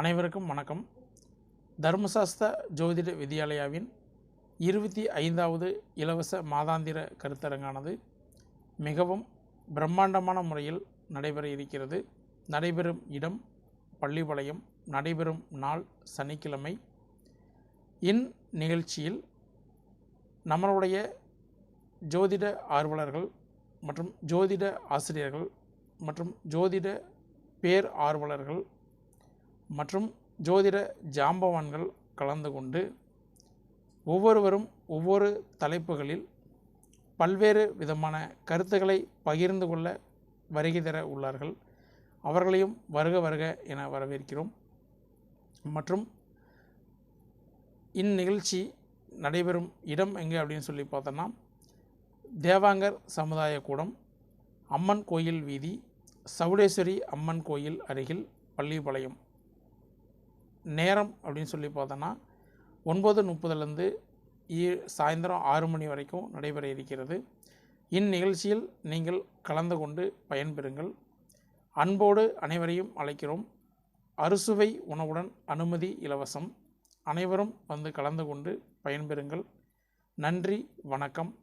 அனைவருக்கும் வணக்கம். தர்மசாஸ்திர ஜோதிட வித்யாலயாவின் இருபத்தி ஐந்தாவது இலவச மாதாந்திர கருத்தரங்கானது மிகவும் பிரம்மாண்டமான முறையில் நடைபெற இருக்கிறது. நடைபெறும் இடம் பள்ளிப்பாளையம் நடைபெறும் நாள் சனிக்கிழமை. இந்நிகழ்ச்சியில் நம்மளுடைய ஜோதிட ஆர்வலர்கள் மற்றும் ஜோதிட ஆசிரியர்கள் மற்றும் ஜோதிட பேர் ஆர்வலர்கள் மற்றும் ஜோதிட ஜாம்பவான்கள் கலந்து கொண்டு ஒவ்வொருவரும் ஒவ்வொரு தலைப்புகளில் பல்வேறு விதமான கருத்துக்களை பகிர்ந்து கொள்ள வருகை தர உள்ளார்கள். அவர்களையும் வருக வருக என வரவேற்கிறோம். மற்றும் இந்நிகழ்ச்சி நடைபெறும் இடம் எங்கே அப்படின்னு சொல்லி பார்த்தோன்னா தேவாங்கர் சமுதாய கூடம் அம்மன் கோயில் வீதி சவுடேஸ்வரி அம்மன் கோயில் அருகில் பள்ளிப்பாளையம். நேரம் அப்படின்னு சொல்லி பார்த்தோன்னா ஒன்பது முப்பதுலேருந்து ஈ சாயந்தரம் ஆறு மணி வரைக்கும் நடைபெற இருக்கிறது. இந்நிகழ்ச்சியில் நீங்கள் கலந்து கொண்டு பயன்பெறுங்கள். அன்போடு அனைவரையும் அழைக்கிறோம். அறுசுவை உணவுடன் அனுமதி இலவசம். அனைவரும் வந்து கலந்து கொண்டு பயன்பெறுங்கள். நன்றி வணக்கம்.